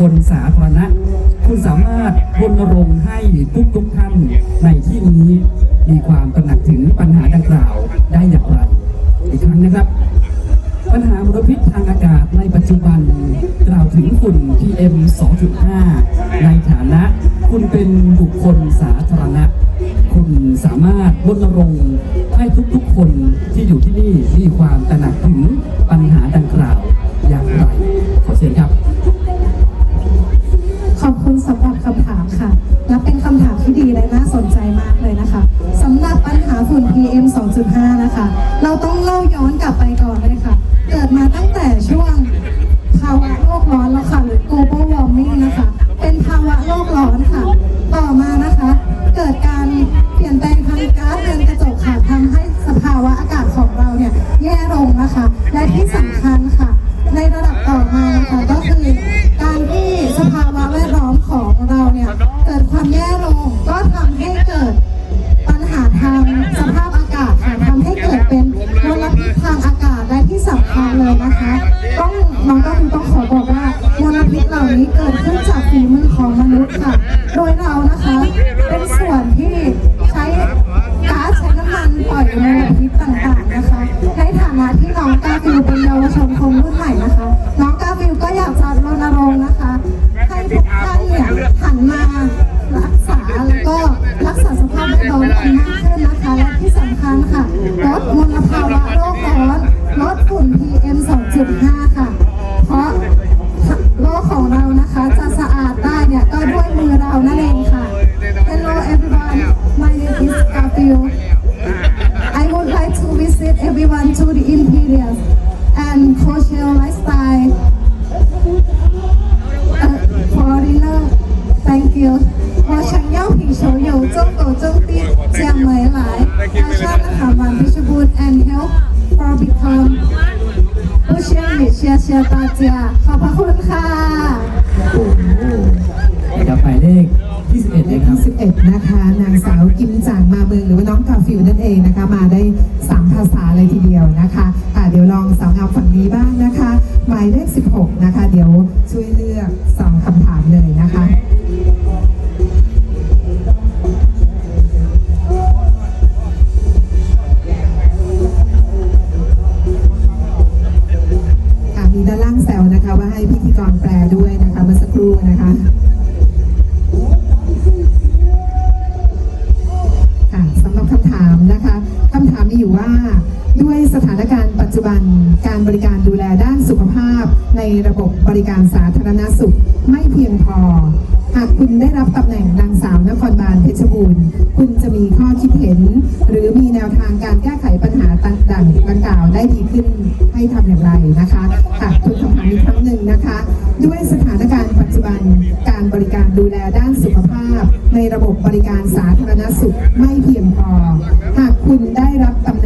คนสาธารณะ คุณสามารถรณรงค์ให้ทุกทุกท่านในที่นี้มีความตระหนักถึงปัญหาดังกล่าวได้อย่างไร อีกครั้งนะครับ ฝุ่น PM 2.5 นะคะ เราต้องเล่าย้อนกลับไปก่อนเลยค่ะ เกิดมาตั้งแต่ช่วงภาวะโลกร้อนแล้วค่ะหรือ global warming นะคะ เป็นภาวะโลกร้อนค่ะ ต่อมานะคะ เกิดการเปลี่ยนแปลงทางก๊าซเรือนกระจกค่ะทำให้สภาวะอากาศของเราเนี่ยแย่ลงนะคะ และที่สำ นี้บ้างนะคะ หมายเลข 16 นะคะ เดี๋ยวช่วยเลือก คุณได้รับตำ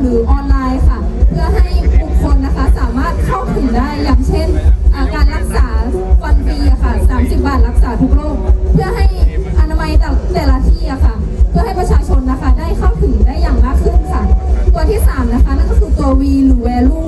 หรือออนไลน์ค่ะ เพื่อให้บุคคลนะคะสามารถเข้าถึงได้อย่างเช่นาการรักษาฟันฟรีอะค่ะ 30 บาทรักษาทุกโรคเพื่อให้อนามัยแต่แต่ละที่อะค่ะ เพื่อให้ประชาชนนะคะได้เข้าถึงได้อย่างมากขึ้นค่ะ ตัวที่ 3 นะคะนั่นก็คือตัว V หรือ value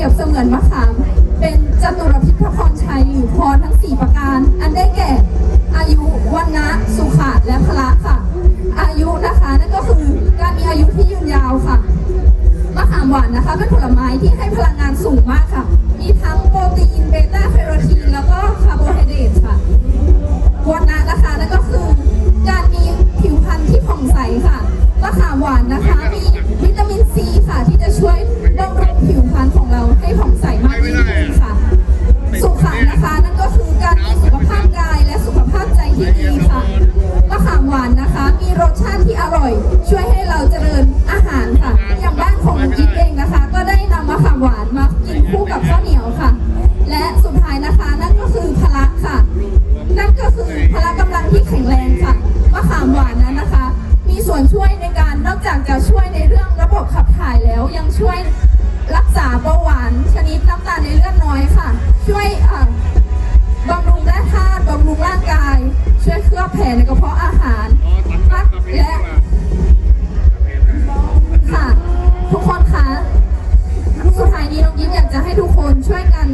รียบเสมือนมะขาม เป็นจตุรพิธพรชัยหรือพรทั้ง 4 ประการ อันได้แก่ อายุวันนะสุขะและพละค่ะ อายุนะคะนั่นก็คือการมีอายุที่ยืนยาวค่ะมะขามหวานนะคะเป็นผลไม้ที่ให้พลังงานสูงมากค่ะ มีทั้งโปรตีนเบต้าแคโรทีน จากจะช่วยในเรื่องระบบขับถ่ายแล้วยังช่วยรักษาเบาหวานชนิดน้ำตาลในเลือดน้อยค่ะ ช่วยบำรุงแร่ธาตุบำรุงร่างกาย ช่วยเคลือบแผลในกระเพาะอาหารและค่ะทุกคนคะสุดท้ายนี้น้องยิ้มอยากจะให้ทุกคนช่วยกัน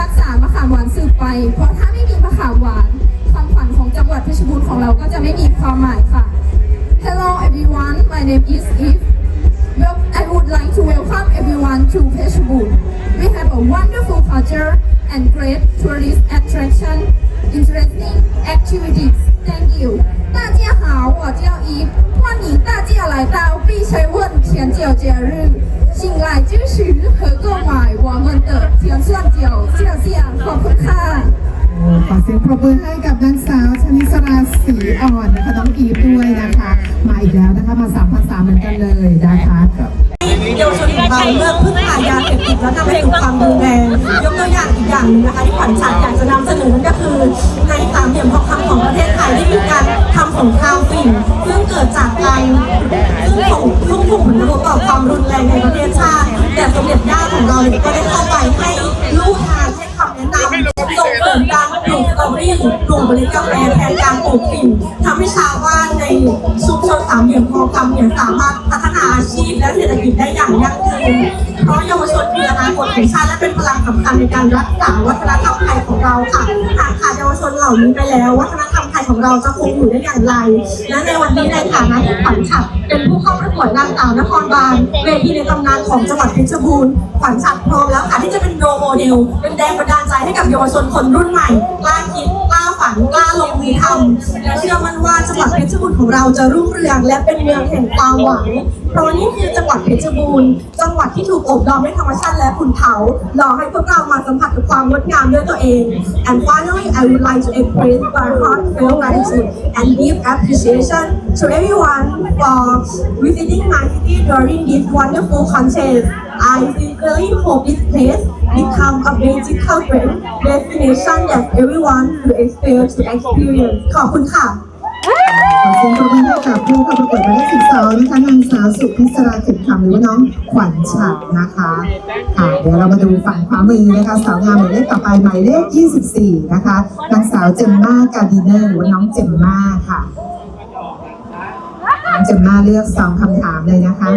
รักษามะขามหวานสืบไป เพราะถ้าไม่มีมะขามหวานความฝันของจังหวัดเพชรบูรณ์ของเราก็จะไม่มีความหมายค่ะ Hello everyone my name is Eve Well, I would like to welcome everyone to Peshawar. We have a wonderful culture and great tourist attraction, interesting activities. Thank you. 大家好，我叫伊，欢迎大家来到碧水问甜酒节日，请来支持和购买我们的甜蒜酒，谢谢，ขอบคุณค่ะ โอ้ขอเสียงปรบมือให้กับนางสาว ชนิสราศรีอ่อนนะคะน้องอีฟด้วยนะคะ มาอีกแล้วนะคะมาสามภาษาเหมือนกันเลยนะคะเยาวชนของเราเลิกพึ่งพายาเสพติดแล้วนำไปสู่ความรุนแรงยกตัวอย่างอีกอย่างหนึงนะคะที่ขวัญชัดอยากจะนำเสนอนั่นก็คือในสามเหลี่ยมทองคำของประเทศไทยที่มีการทำสงครามฝิ่นซึ่งเกิดจากการซึ่งส่งซึ่งถูกผลกระทบต่อความรุนแรงในประเทศชาติ แต่สมเด็จย่าของเราเนี่ยก็ได้เข้าไปให้ลูกทานให้คำแนะนำ ส่งเสริมการปลูกสตรอเบอรี่ปลูกเมล็ดกาแฟแทนการปลูกฝิ่นทำให้ชาวบ้านในชุมชนสามเหลี่ยมทองคำเนี่ยสามารถพัฒนาอาชีพและเศรษฐกิจได้อย่างยั่งยืนเพราะเยาวชนคืออนาคตของชาติและเป็นพลังสำคัญในการรักษาวัฒนธรรมไทยของเราค่ะหากขาดเยาวชนเหล่านี้ไปแล้ววัฒนธรรมไทยของเราจะคงอยู่ได้อย่างไร และในวันนี้ในฐานะที่ขวัญฉัดเป็นผู้เข้าประกวดนางสาวนครบาลเวทีในตำนานของจังหวัดเพชรบูรณ์ขวัญฉัดพร้อมแล้วค่ะที่จะเป็นโรโมเดลเป็นแรงบันดาลใจให้กับเยาวชนคนรุ่นใหม่กล้าคิดกล้าฝันกล้าลงมือทำเชื่อมั่นว่าจังหวัดเพชรบูรณ์ของเราจะรุ่งเรืองและเป็นเมืองแห่งความหวังเพราะนี่คือจังหวัดเพชรบูรณ์จังหวัดที่ถูกอบล้อมด้วยธรรมชาติและขุนเขารอให้พวกเรามาสัมผัสกับความงดงามด้วยตัวเอง and finally I would like to express my heartfelt gratitude and deep appreciation to everyone for visiting my city during this wonderful contest I sincerely hope this place become a magical great destination that everyone will expect to experience ขอบคุณค่ะ ขอเสียงปรบมือให้กับผู้เข้าประกวดหมายเลขสิบสองนะคะนางสาวสุพิศราเข็มคำหรือว่าน้องขวัญฉัดนะคะค่ะเดี๋ยวเรามาดูฝั่งขวามือนะคะสาวงามหมายเลขต่อไปหมายเลข 24 นะคะนางสาวเจมมาการดิเนอร์หรือว่าน้องเจมมาค่ะน้องเจมมาเลือกสองคำถามเลยนะคะ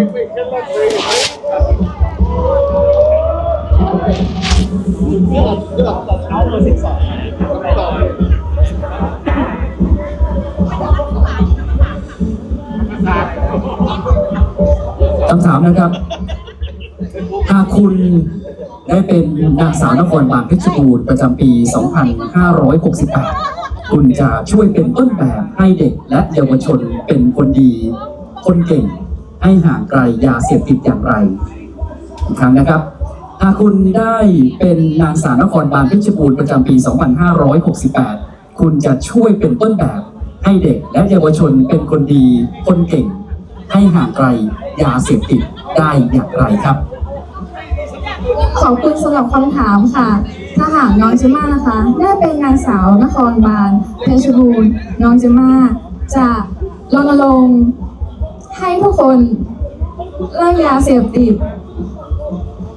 คำถามนะครับ หากคุณได้เป็นนางสาวนครบาลเพชรบูรณ์ประจำปี 2568 คุณจะช่วยเป็นต้นแบบให้เด็กและเยาวชนเป็นคนดี คนเก่ง ให้ห่างไกลยาเสพติดอย่างไร อีกครั้งนะครับ หากคุณได้เป็นนางสาวนครบาลเพชรบูรณ์ประจำปี 2568 คุณจะช่วยเป็นต้นแบบให้เด็กและเยาวชนเป็นคนดีคนเก่ง ให้ห่างไกลยาเสพติดได้อย่างไรครับ ขอบคุณสำหรับคำถามค่ะ ถ้าหากน้องเจม่านะคะได้เป็นนางสาวนครบาลเพชรบูรณ์น้องเจม่าจะรณรงค์ให้ทุกคนเลิกยาเสพติด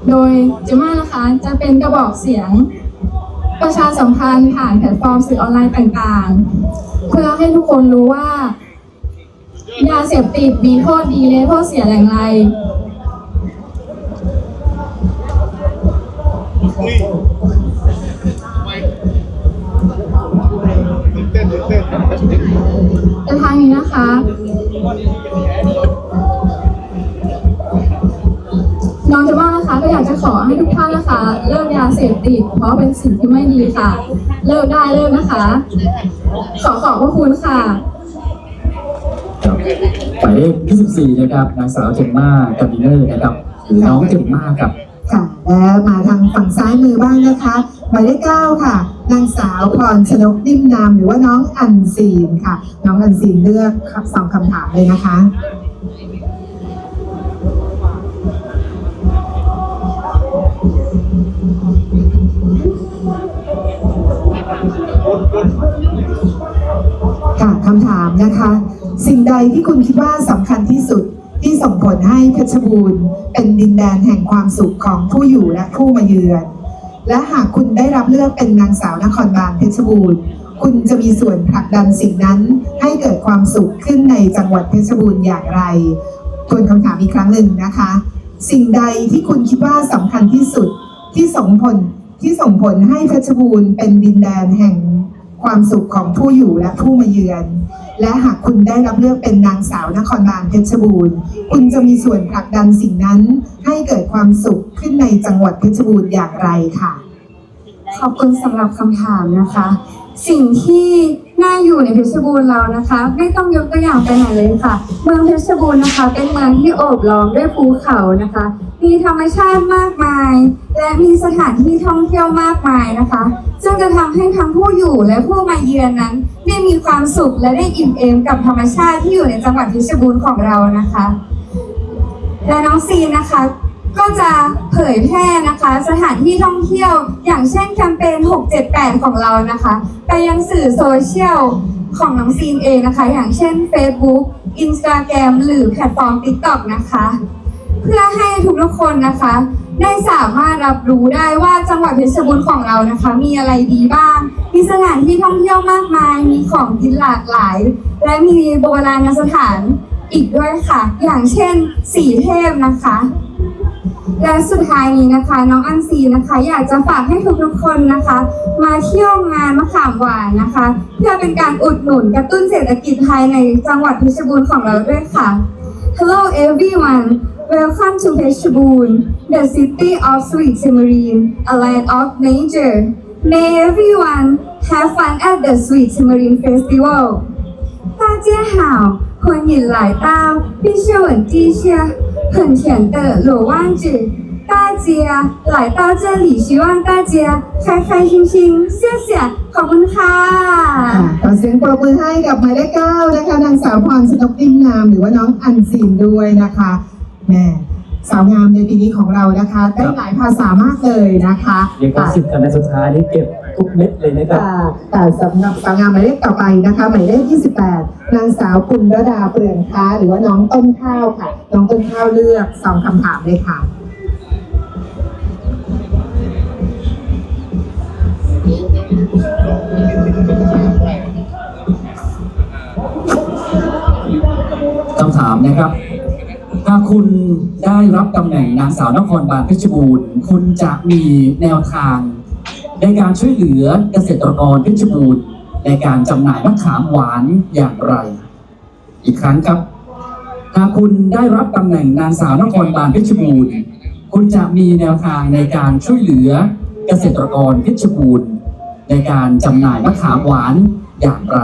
โดยเจม่านะคะจะเป็นกระบอกเสียงประชาสัมพันธ์ผ่านแพลตฟอร์มสื่อออนไลน์ต่างๆ เพื่อให้ทุกคนรู้ว่ายาเสพติดมีโทษดีและโทษเสียอย่างไรแต่ทางนี้นะคะ น้องจะว่านะคะก็อยากจะขอให้ทุกท่านนะคะ เลิกยาเสพติดเพราะเป็นสิ่งที่ไม่ดีค่ะ เลิกได้เลิกนะคะ ขอขอบพระคุณค่ะครับหมายเลข24 นะครับนางสาวเจมมากับดินเนอร์นะครับหรือน้องเจมมาครับค่ะแล้วมาทางฝั่งซ้ายมือบ้างนะคะหมายเลขเก้าค่ะ นางสาวพรชนกนิ่มนามหรือว่าน้องอันซีนค่ะ น้องอันซีนเลือกสองคำถามเลยนะคะ คำถามนะคะ สิ่งใดที่คุณคิดว่าสำคัญที่สุดที่ส่งผลให้เพชรบูรณ์ เป็นดินแดนแห่งความสุขของผู้อยู่และผู้มาเยือน และหากคุณได้รับเลือกเป็นนางสาวนครบาลเพชรบูรณ์ คุณจะมีส่วนผลักดันสิ่งนั้นให้เกิดความสุขขึ้นในจังหวัดเพชรบูรณ์อย่างไรทวนคำถามอีกครั้งหนึ่งนะคะ สิ่งใดที่คุณคิดว่าสำคัญที่สุดที่ส่งผลที่ส่งผลให้เพชรบูรณ์เป็นดินแดนแห่ง ความสุขของผู้อยู่และผู้มาเยือน และหากคุณได้รับเลือกเป็นนางสาวนครบาลเพชรบูรณ์ คุณจะมีส่วนผลักดันสิ่งนั้นให้เกิดความสุขขึ้นในจังหวัดเพชรบูรณ์อย่างไรค่ะ ขอบคุณสำหรับคำถามนะคะ สิ่งที่น่าอยู่ในเพชรบูรณ์เรานะคะ ไม่ต้องยกตัวอย่างไปไหนเลยค่ะ เมืองเพชรบูรณ์นะคะ เป็นเมืองที่โอบล้อมด้วยภูเขานะคะ มีธรรมชาติมากมาย และมีสถานที่ท่องเที่ยวมากมายนะคะ ซึ่งจะทำให้ทั้งผู้อยู่และผู้มาเยือนนั้น ได้มีความสุขและได้อิ่มเอมกับธรรมชาติที่อยู่ในจังหวัดเพชบูรณ์ของเรานะคะ และน้องซีนนะคะก็จะเผยแพร่นะคะสถานที่ท่องเที่ยว อย่างเช่นแคมเปญ 678 ของเรานะคะ ไปยังสื่อโซเชียลของน้องซีนเองนะคะ อย่างเช่น Facebook Instagram หรือแพลตฟอร์ม TikTok นะคะ เพื่อให้ทุกๆคนนะคะ ได้สามารถรับรู้ได้ว่าจังหวัดเพชรบูรณ์ของเรานะคะ มีอะไรดีบ้าง มีสถานที่ท่องเที่ยวมากมาย มีของกินหลากหลาย และมีโบราณสถานอีกด้วยค่ะ อย่างเช่นสีเทพนะคะและสุดท้ายนี้นะคะ น้องอันซีนะคะ อยากจะฝากให้ทุกๆคนนะคะ มาเที่ยวงานมะขามหวานนะคะ เพื่อเป็นการอุดหนุนกระตุ้นเศรษฐกิจภายในจังหวัดเพชรบูรณ์ของเราด้วยค่ะ Hello everyone welcome to เพชรบูรณ์ the city of sweet tamarind a land of nature may everyone have fun at the sweet tamarind festival 大家好，欢迎来到必胜稳地下很甜的罗旺子。大家来到这里，希望大家开开心心，谢谢，ขอบคุณค่ะ ค่ะขอเสียงปรบมือให้กับหมายเลขเก้านะคะนางสาวพรชนกนิ่มนามหรือว่าน้องอันซีนด้วยนะคะ แหม่สาวงามในปีนี้ของเรานะคะ ได้หลายภาษามากเลยนะคะเรียกว่าสิบคะแนนสุดท้ายนี้เก็บทุกเม็ดเลยนะครับค่ะแต่สำหรับสาวงามหมายเลขต่อไปนะคะหมายเลข 28 นางสาวปุณรดาเปลืองค้า หรือว่าน้องต้นข้าวค่ะ น้องต้นข้าวเลือกสองคำถามเลยค่ะ คำถามนะครับ ถ้าคุณได้รับตำแหน่งนางสาวนครบาลเพชรบูรณ์ คุณจะมีแนวทาง ในการช่วยเหลือเกษตรกรเพชรบูรณ์ ในการจำหน่ายมะขามหวานอย่างไร อีกครั้งครับ หากคุณได้รับตำแหน่งนางสาวนครบาลเพชรบูรณ์ คุณจะมีแนวทางในการช่วยเหลือเกษตรกรเพชรบูรณ์ ในการจำหน่ายมะขามหวานอย่างไร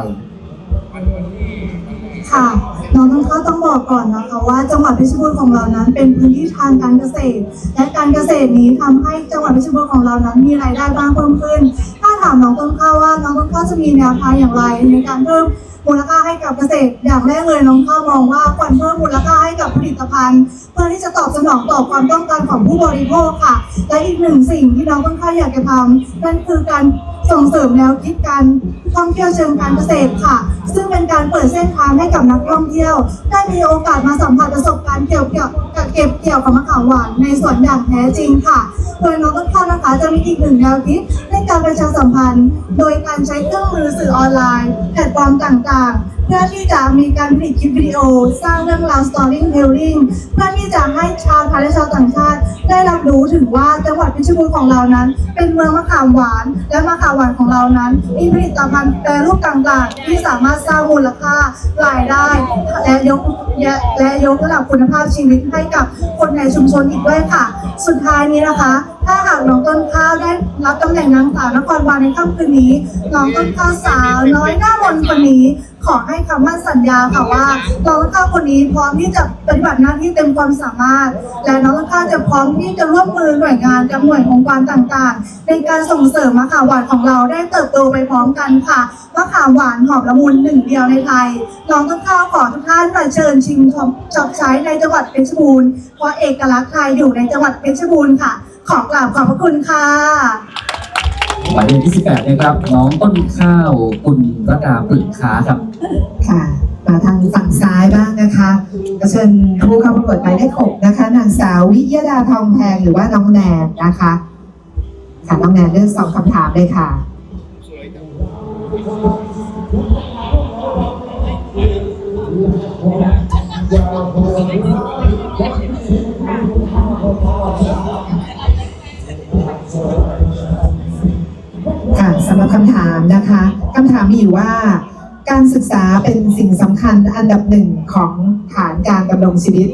ค่ะ น้องต้นข้าต้องบอกก่อนนะคะว่าจังหวัดเพชรบูรณ์ของเรานั้น เป็นพื้นที่ทางการเกษตร และการเกษตรนี้ทำให้จังหวัดเพชรบูรณ์ของเรานั้นมีรายได้บ้างเพิ่มขึ้น ถ้าถามน้องต้นข้าวว่าน้องต้นข้าวจะมีแนวทางอย่างไรในการเพิ่มมูลค่าให้กับเกษตร อย่างแรกเลยน้องข้าวมองว่าควรเพิ่มมูลค่าให้กับผลิตภัณฑ์ เพื่อที่จะตอบสนองต่อความต้องการของผู้บริโภคค่ะ และอีกหนึ่งสิ่งที่น้องต้นข้าวอยากจะทำนั่นคือการ ส่งเสริมแนวคิดการท่องเที่ยวเชิงการเกษตรค่ะ ซึ่งเป็นการเปิดเส้นทางให้กับนักท่องเที่ยว ได้มีโอกาสมาสัมผัสประสบการณ์เกี่ยวกับกับเก็บเกี่ยวกับมะขามหวานในสวนอย่างแท้จริงค่ะโดยน้องต้นข้าวนะคะจะมีอีกหนึ่งแนวคิดในการประชาสัมพันธ์ โดยการใช้เครื่องมือสื่อออนไลน์แพลตฟอร์มต่างๆเพื่อที่จะมีการผลิตคลิปวิดีโอ สร้างเรื่องราว storytelling เพื่อที่จะให้ชาวไทยและชาวต่างชาติ ได้รับรู้ถึงว่าจังหวัดเพชรบูรณ์ของเรานั้น เป็นเมืองมะขามหวาน และมะขามหวานของเรานั้น มีผลิตภัณฑ์แปรรูปต่างๆ ที่สามารถสร้างมูลค่ารายได้ และยกและยกระดับคุณภาพชีวิตให้กับคนในชุมชนอีกด้วยค่ะ สุดท้ายนี้นะคะ ถ้าหากน้องต้นข้าวได้รับตำแหน่งนางสาวนครบาลในค่ำคืนนี้น้องต้นข้าวสาวน้อยหน้ามนคนนี้ ขอให้คำมั่นสัญญาค่ะว่าน้องต้นข้าวคนนี้พร้อมที่จะปฏิบัติหน้าที่เต็มความสามารถ และน้องต้นข้าวจะพร้อมที่จะร่วมมือหน่วยงานกับหน่วยองค์กรต่างๆ ในการส่งเสริมมะขามหวานของเราได้เติบโตไปพร้อมกันค่ะมะขามหวานหอมละมุนหนึ่งเดียวในไทยน้องต้นข้าวขอทุกท่านมาเชิญชิมชอบใช้ในจังหวัดเพชรบูรณ์เพราะเอกลักษณ์ไทยอยู่ในจังหวัดเพชรบูรณ์ค่ะ ขอกราบขอบพระคุณค่ะ หมายเลขที่18นะครับน้องต้นข้าวคุณระดาปรึกค้าครับ ค่ะมาทางฝั่งซ้ายบ้างนะคะก็เชิญผู้เข้าประกวดหมายเลขหกนะคะ นางสาววิยดาทองแพงหรือว่าน้องแนนนะคะ ค่ะน้องแนนเลือกสองคำถามเลยค่ะค่ะำหรับคำถามนะคะคำถามมีอยู่ว่า การศึกษาเป็นสิ่งสำคัญอันดับหนึ่งของฐานการดำรงชีวิต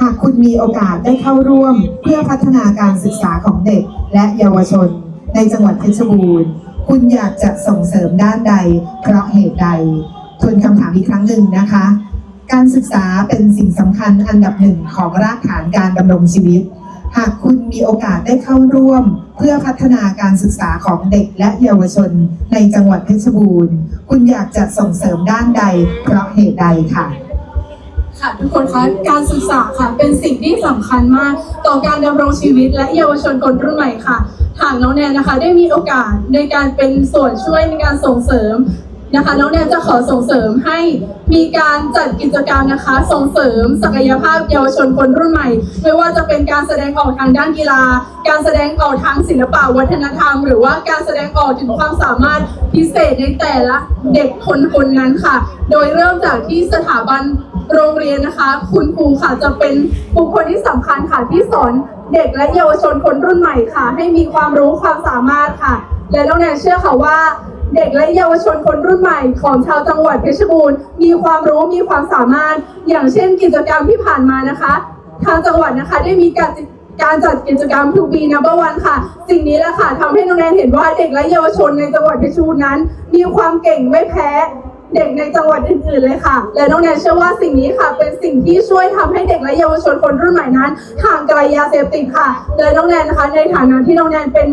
หากคุณมีโอกาสได้เข้าร่วมเพื่อพัฒนาการศึกษาของเด็กและเยาวชน ในจังหวัดเพชรบูรณ์ คุณอยากจะส่งเสริมด้านใด เพราะเหตุใดทวนคำถามอีกครั้งหนึ่งนะคะ การศึกษาเป็นสิ่งสำคัญอันดับหนึ่งของรากฐานการดำรงชีวิต หากคุณมีโอกาสได้เข้าร่วม เพื่อพัฒนาการศึกษาของเด็กและเยาวชนในจังหวัดเพชรบูรณ์ คุณอยากจะส่งเสริมด้านใด เพราะเหตุใดค่ะค่ะทุกคนคะการศึกษาค่ะเป็นสิ่งที่สำคัญมาก ต่อการดำรงชีวิตและเยาวชนคนรุ่นใหม่ค่ะ หากน้องแนนนะคะ ได้มีโอกาสในการเป็นส่วนช่วยในการส่งเสริม นะคะน้องแนนจะขอส่งเสริมให้มีการจัดกิจกรรมนะคะ ส่งเสริมศักยภาพเยาวชนคนรุ่นใหม่ ไม่ว่าจะเป็นการแสดงออกทางด้านกีฬา การแสดงออกทางศิลปะวัฒนธรรม หรือว่าการแสดงออกถึงความสามารถพิเศษในแต่ละเด็กคนคนนั้นค่ะ โดยเริ่มจากที่สถาบันโรงเรียนนะคะ คุณครูค่ะจะเป็นบุคคลที่สำคัญค่ะที่สอนเด็กและเยาวชนคนรุ่นใหม่ค่ะ ให้มีความรู้ความสามารถค่ะ และน้องแนนเชื่อค่ะว่า เด็กและเยาวชนคนรุ่นใหม่ของชาวจังหวัดเพชรบูรณ์ มีความรู้มีความสามารถ อย่างเช่นกิจกรรมที่ผ่านมานะคะ ทางจังหวัดนะคะได้มีการการจัดกิจกรรมทูบีนัมเบอร์วันค่ะ สิ่งนี้แหละค่ะทำให้น้องแนนเห็นว่าเด็กและเยาวชนในจังหวัดเพชรบูรณ์นั้น มีความเก่งไม่แพ้ เด็กในจังหวัดอื่นๆเลยค่ะ และน้องแนนเชื่อว่าสิ่งนี้ค่ะ เป็นสิ่งที่ช่วยทำให้เด็กและเยาวชนคนรุ่นใหม่นั้นห่างไกลยาเสพติดค่ะและน้องแนนนะคะ ในฐานะที่น้องแนนเป็น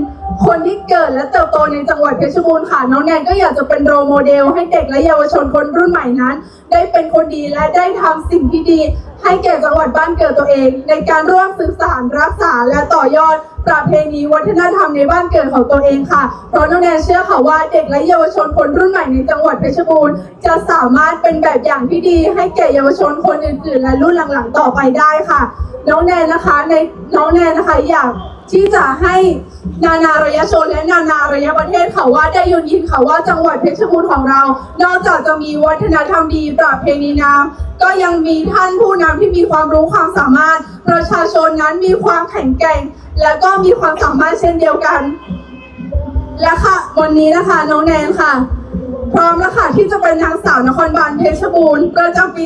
คนที่เกิดและเติบโตในจังหวัดเพชรบูรณ์ค่ะ น้องแนนก็อยากจะเป็นโรโมเดล ให้เด็กและเยาวชนคนรุ่นใหม่นั้น ได้เป็นคนดีและได้ทำสิ่งที่ดี ให้แก่จังหวัดบ้านเกิดตัวเอง ในการร่วมสืบสานรักษาและต่อยอด ประเพณีวัฒนธรรมในบ้านเกิดของตัวเองค่ะ เพราะน้องแนนเชื่อค่ะว่าเด็กและเยาวชนคนรุ่นใหม่ในจังหวัดเพชรบูรณ์จะสามารถเป็นแบบอย่างที่ดี ให้แก่เยาวชนคนอื่นๆ และรุ่นหลังๆต่อไปได้ค่ะ น้องแนนนะคะในน้องแนนนะคะอยากที่จะให้นานาอารยชนและนานาอารยประเทศค่ะว่าได้ยืนยินค่ะว่าจังหวัดเพชรบูรณ์ของเรา นอกจากจะมีวัฒนธรรมดีประเพณีงามก็ยังมีท่านผู้นำที่มีความรู้ความสามารถ ประชาชนนั้นมีความแข็งแกร่ง และก็มีความสามารถเช่นเดียวกัน และค่ะวันนี้นะคะน้องแนนค่ะ พร้อมแล้วค่ะที่จะเป็นนางสาวนครบาลเพชรบูรณ์ประจำปี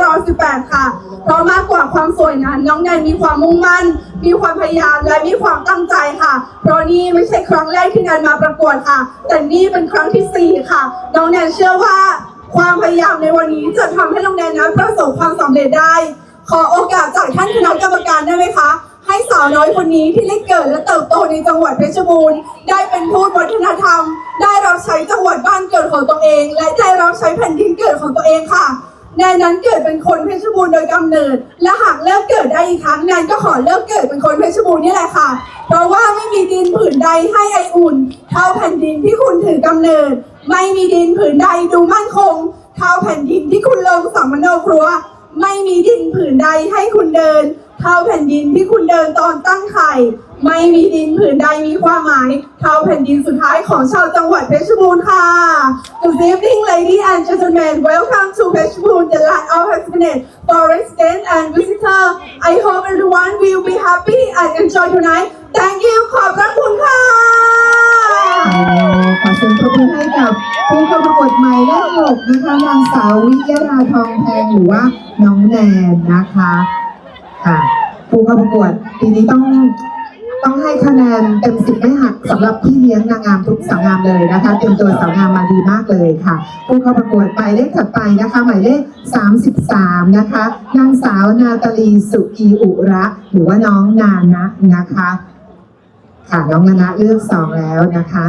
2518 ค่ะ เพราะมากกว่าความสวยนั้นน้องแนนมีความมุ่งมั่น มีความพยายามและมีความตั้งใจค่ะ เพราะนี่ไม่ใช่ครั้งแรกที่แนนมาประกวดค่ะ แต่นี่เป็นครั้งที่สี่ค่ะ น้องแนนเชื่อว่า ความพยายามในวันนี้จะทำให้น้องแนนนั้นประสบความสำเร็จได้ ขอโอกาสจากท่านคณะกรรมการได้ไหมคะ ให้สาวน้อยคนนี้ที่ได้เกิดและเติบโตในจังหวัดเพชรบูรณ์ได้เป็นทูตวัฒนธรรม ได้รับใช้จังหวัดบ้านเกิดของตัวเอง และได้รับใช้แผ่นดินเกิดของตัวเองค่ะ แนนนั้นเกิดเป็นคนเพชรบูรณ์โดยกำเนิด และหากเลิกเกิดได้อีกครั้งแนนก็ขอเลิกเกิดเป็นคนเพชรบูรณ์นี่แหละค่ะ เพราะว่าไม่มีดินผืนใดให้ไออุ่น เท่าแผ่นดินที่คุณถือกำเนิด ไม่มีดินผืนใดดูมั่นคง เท่าแผ่นดินที่คุณลงสัมมโนครัว ไม่มีดินผืนใดให้คุณเดิน เท่าแผ่นดินที่คุณเดินตอนตั้งไข่ไม่มีดินผืนใดมีความหมาย เท่าแผ่นดินสุดท้ายของชาวจังหวัดเพชรบูรณ์ค่ะ Good evening ladies and gentlemen welcome to เพชรบูรณ์ the land of happiness for residents and visitors I hope everyone will be happy and enjoy tonight Thank you ขอบพระคุณค่ะขอเสียงปรบมือให้กับผู้เข้าประกวดใหมายเลขหกนะคะนางสาววิยราทองแพงหรือว่าน้องแนนนะคะ ค่ะ ผู้เข้าประกวดปีนี้ต้องต้องให้คะแนนเต็มสิบไม่หักสำหรับพี่เลี้ยงนางงามทุกสาวงามเลยนะคะเตรียมตัวสาวงามมาดีมากเลยค่ะ ผู้เข้าประกวดหมายเลขถัดไปนะคะ หมายเลข 33 นะคะนางสาวนาตาลีสุกีอุระหรือว่าน้องนานะนะคะ ค่ะน้องนานะเลือกสองแล้วนะคะ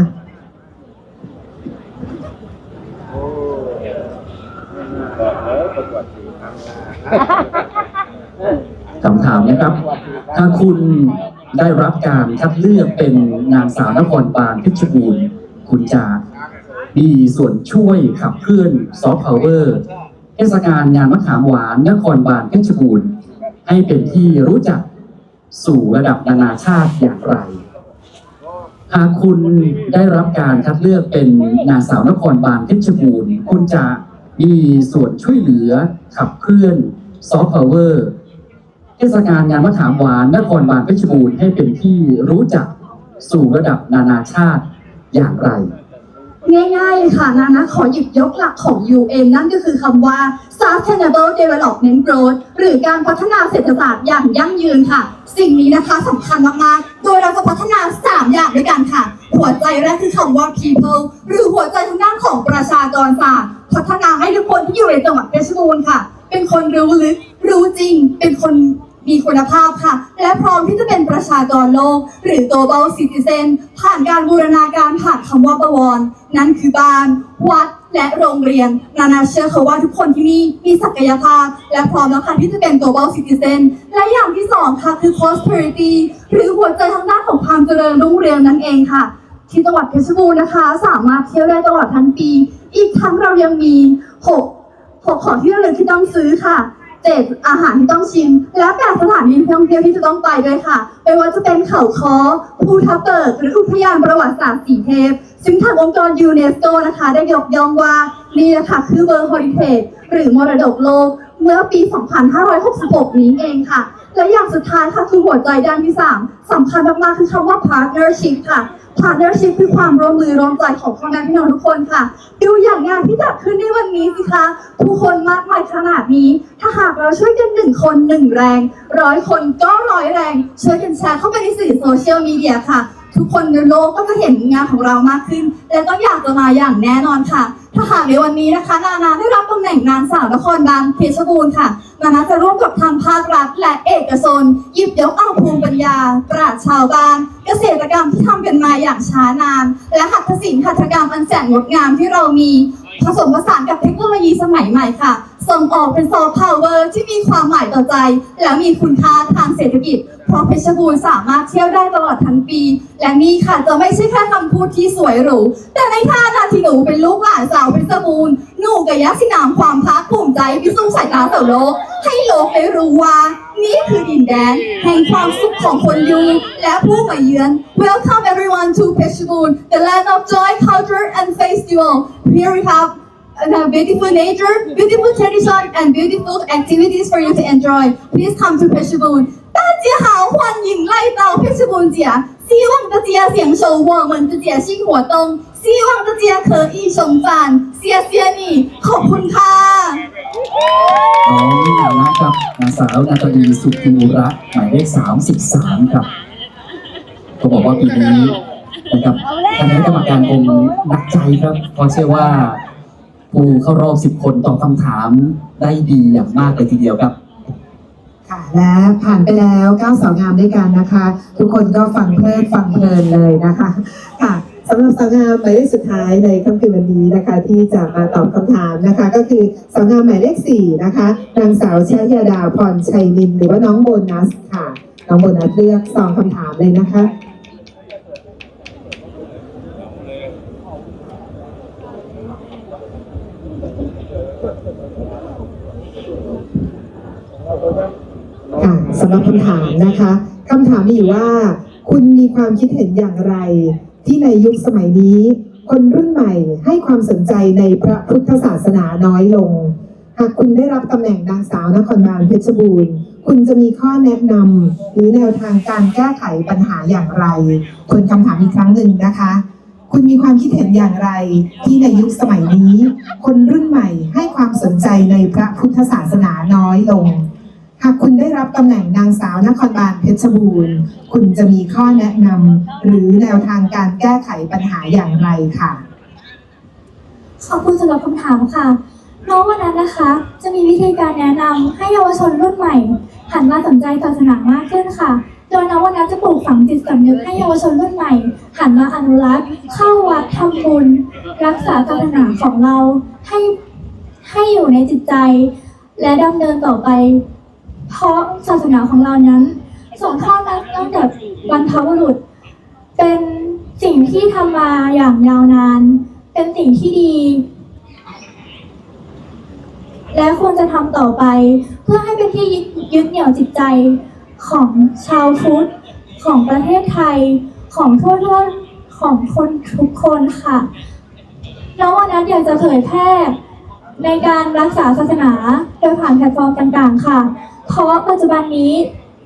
ค คำถามนะครับ ถ้าคุณได้รับการคัดเลือกเป็นนางสาวนครบาลเพชรบูรณ์คุณจะมีส่วนช่วยขับเคลื่อนซอฟต์พาวเวอร์เทศกาลงานมะขามหวานนครบาลเพชรบูรณ์ให้เป็นที่รู้จักสู่ระดับนานาชาติอย่างไร หากคุณได้รับการคัดเลือกเป็นนางสาวนครบาลเพชรบูรณ์คุณจะมีส่วนช่วยเหลือขับเคลื่อนซอฟต์พาวเวอร์ เทศกาลงานมะขามหวานนครบาลเพชรบูรณ์ให้เป็นที่รู้จักสู่ระดับนานาชาติอย่างไร ง่ายๆเลยค่ะนานะขอหยิบยกหลักของ UN นั่นก็คือคำว่า Sustainable Development Growth หรือการพัฒนาเศรษฐศาสตร์อย่างยั่งยืนค่ะ สิ่งนี้นะคะสำคัญมากๆ โดยเราจะพัฒนา 3 อย่างด้วยกันค่ะ หัวใจแรกคือคำว่า people หรือหัวใจทางด้านของประชากรศาสตร์ ลกหรือ global citizen ผ่านการบูรณาการผ่านคำว่าประวรนั่นคือบ้าน วัดและโรงเรียน นานาเชื่อค่ะว่าทุกคนที่นี่มีศักยภาพ และพร้อมแล้วค่ะที่จะเป็น global citizen และอย่างที่สองค่ะคือ prosperity หรือหัวใจทางด้านของความเจริญรุ่งเรืองนั่นเองค่ะ ที่จังหวัดเพชรบูรณ์นะคะ สามารถเที่ยวได้ตลอดทั้งปี อีกทั้งเรายังมีหกหกของที่ระลึกที่ต้องซื้อค่ะ เจ็ดอาหารที่ต้องชิม และแปดสถานที่ท่องเที่ยวที่จะต้องไปด้วยค่ะ ไม่ว่าจะเป็นเขาคอภูทับเบิก หรืออุทยานประวัติศาสตร์สีเทพ ซึ่งทางองค์กรยูเนสโกนะคะ ได้ยกย่องว่านี่แหละค่ะคือ World Heritage หรือมรดกโลก เมื่อปี 2566 นี้เองค่ะ และอย่างสุดท้ายค่ะคือหัวใจด้านที่ 3สำคัญมากๆคือคำว่า partnership ค่ะ partnership คือความร่วมมือร่วมใจของพ่อแม่พี่น้องทุกคนค่ะ ดูอย่างงานที่จัดขึ้นในวันนี้สิคะ ผู้คนมากมายขนาดนี้ ถ้าหากเราช่วยกันหนึ่งคนหนึ่งแรงร้อยคนก็ร้อยแรง ช่วยกันแชร์เข้าไปในสื่อโซเชียลมีเดียค่ะ ทุกคนในโลกก็จะเห็นงานของเรามากขึ้น และก็อยากจะมาอย่างแน่นอนค่ะ ถ้าหากในวันนี้นะคะ นานาได้รับตำแหน่งนางสาวนครบาลเพชรบูรณ์ค่ะ นานาจะร่วมกับทางภาครัฐและเอกชนหยิบยกเอาภูมิปัญญาปราชญ์ชาวบ้าน เกษตรกรรมที่ทำกันมาอย่างช้านาน และหัตถศิลป์หัตถกรรมอันแสนงดงามที่เรามีผสมผสานกับเทคโนโลยีสมัยใหม่ค่ะ ส่งออกเป็นซอฟต์พาวเวอร์ที่มีความหมายต่อใจ และมีคุณค่าทางเศรษฐกิจ เพราะเพชรบูรณ์สามารถเที่ยวได้ตลอดทั้งปี และนี่ค่ะจะไม่ใช่แค่คำพูดที่สวยหรู แต่ในท่านาที่หนูเป็นลูกหลานสาวเพชรบูรณ์หนูกับยักษ์สินามความภาคภูมิใจพิสูจน์สายตาเสาโลก ให้โลกได้รู้ว่า นี่คือดินแดน แห่งความสุขของคนยูและผู้มาเยือน Welcome everyone to Peshawar, the land of joy, culture and festival. Here we have uh, beautiful nature, beautiful tradition, and beautiful activities for you to enjoy. Please come to Peshawar. 大家好，欢迎来到เพชรบูรณ์节，希望大家享受我们的节庆活动，希望大家可以重返，谢谢你，ขอบคุณค่ะ น้องนานะครับนางส สาวนาตาลีสุขินุระหมายเลข33 ครับก็บอกว่าปีนี้นะครับคณะกรรมการคงหนักใจครับ เพราะเชื่อว่า ผู้เข้ารอบ10คนตอบคำถามได้ดีอย่างมากเลยทีเดียวครับ ค่ะและผ่านไปแล้วเก้าสาวงามด้วยกันนะคะ ทุกคนก็ฟังเพลิดฟังเพลินเลยนะคะ ค่ะสำหรับสาวงามหมายเลขสุดท้ายในค่ำคืนวันนี้นะคะ ที่จะมาตอบคำถามนะคะ ก็คือสาวงามหมายเลขสี่นะคะนางสาวชยดาพรชัยนิน หรือว่าน้องโบนัสค่ะ น้องโบนัสเลือกสองคำถามเลยนะคะ ค่ะสำหรับคำถามนะคะคำถามมีอยู่ว่า คุณมีความคิดเห็นอย่างไร ที่ในยุคสมัยนี้ คนรุ่นใหม่ให้ความสนใจในพระพุทธศาสนาน้อยลง หากคุณได้รับตำแหน่งนางสาวนครบาลเพชรบูรณ์ คุณจะมีข้อแนะนำหรือแนวทางการแก้ไขปัญหาอย่างไรทวนคำถามอีกครั้งหนึ่งนะคะคุณมีความคิดเห็นอย่างไรที่ในยุคสมัยนี้ คนรุ่นใหม่ให้ความสนใจในพระพุทธศาสนาน้อยลง หากคุณได้รับตำแหน่งนางสาวนครบาลเพชรบูรณ์ คุณจะมีข้อแนะนำหรือแนวทางการแก้ไขปัญหาอย่างไรค่ะ ขอบคุณสำหรับคำถามค่ะ น้องวันนั้นนะคะ จะมีวิธีการแนะนำให้เยาวชนรุ่นใหม่หันมาสนใจศาสนามากขึ้นค่ะ โดยน้องวันนั้นจะปลูกฝังจิตสำนึกให้เยาวชนรุ่นใหม่หันมาอนุรักษ์เข้าวัดทำบุญรักษาศาสนาของเราให้ให้อยู่ในจิตใจ และดำเนินต่อไป เพราะศาสนาของเรานั้นส่งทอดมาตั้งแต่บรรพบุรุษ เป็นสิ่งที่ทำมาอย่างยาวนาน เป็นสิ่งที่ดี และควรจะทำต่อไป เพื่อให้เป็นที่ยึดเหนี่ยวจิตใจของชาวพุทธของประเทศไทยของทั่วทั่วของคนทุกคนค่ะน้องวันนั้นอยากจะเผยแพร่ในการรักษาศาสนาโดยผ่านแพลตฟอร์มต่างๆ ค่ะ เพราะว่าปัจจุบันนี้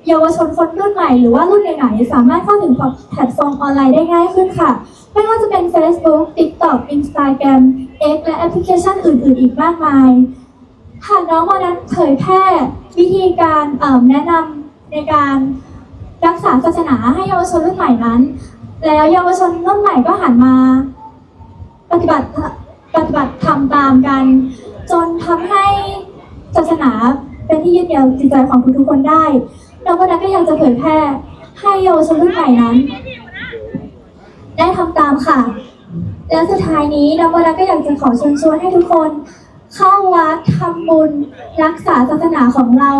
เยาวชนคนรุ่นใหม่หรือว่ารุ่นไหนๆสามารถเข้าถึงแพลตฟอร์มออนไลน์ได้ง่ายขึ้นค่ะ ไม่ว่าจะเป็น Facebook TikTok Instagram X และแอปพลิเคชันอื่น ๆ อีกมากมาย หากน้องวันนั้นเผยแพร่วิธีการแนะนำในการรักษาศาสนาให้เยาวชนรุ่นใหม่นั้น แล้วเยาวชนรุ่นใหม่ก็หันมา ปฏิบัติปฏิบัติทำตามกัน จนทำให้ศาสนา เป็นที่ยึดเหนี่ยวจิตใจของทุกๆคนได้น้วันนั้นก็อยากจะเผยแพร่ให้เยาวชนรุ่นใหม่นั้น ได้ทำตามค่ะ และสุดท้ายนี้น้องวรัตก็อยากจะขอเชิญชวนให้ทุกคน เข้าวัดทำบุญ รักษาศาสนาของเรา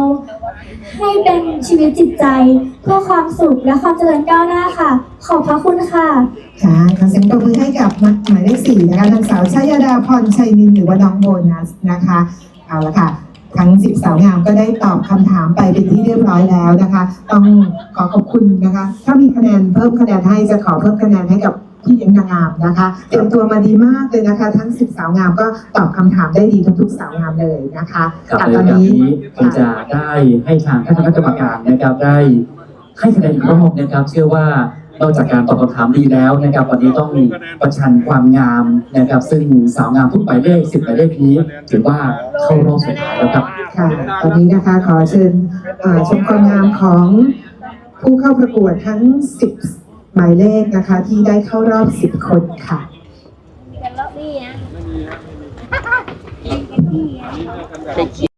ให้เป็นชีวิตจิตใจเพื่อความสุขและความเจริญก้าวหน้าค่ะ ขอบพระคุณค่ะค่ะขอเสียงปรบมือให้กับหมายเลขสี่นะคะนางสาวชยดาพรชัยนินหรือว่าน้องโบนัสนะคะ เอาละค่ะ ทั้งสิบสาวงามก็ได้ตอบคำถามไปเป็นที่เรียบร้อยแล้วนะคะ ต้องขอขอบคุณนะคะ ถ้ามีคะแนนเพิ่มคะแนนให้จะขอเพิ่มคะแนนให้กับพี่เลี้ยงนางงามนะคะเตรียมตัวมาดีมากเลยนะคะ ทั้งสิบสาวงามก็ตอบคำถามได้ดีทุกๆสาวงามเลยนะคะกับค่ะในตอนแบบนี้นี้ผมจะได้ให้ทางคณะกรรมการนะครับได้ให้คะแนนอีกรอบนะครับ เชื่อว่า นอกจากการตอบคำถามดีแล้วนะครับวันนี้ต้องประชันความงามนะครับ ซึ่งสาวงามทุกหมายเลขสิบหมายเลขนี้ถือว่าเข้ารอบสุดท้ายแล้วครับ ค่ะตอนนี้นะคะขอเชิญอ่าชมความงามของผู้เข้าประกวดทั้ง 10 หมายเลขนะคะ ที่ได้เข้ารอบ 10 คนค่ะกันล็อบบี้นะ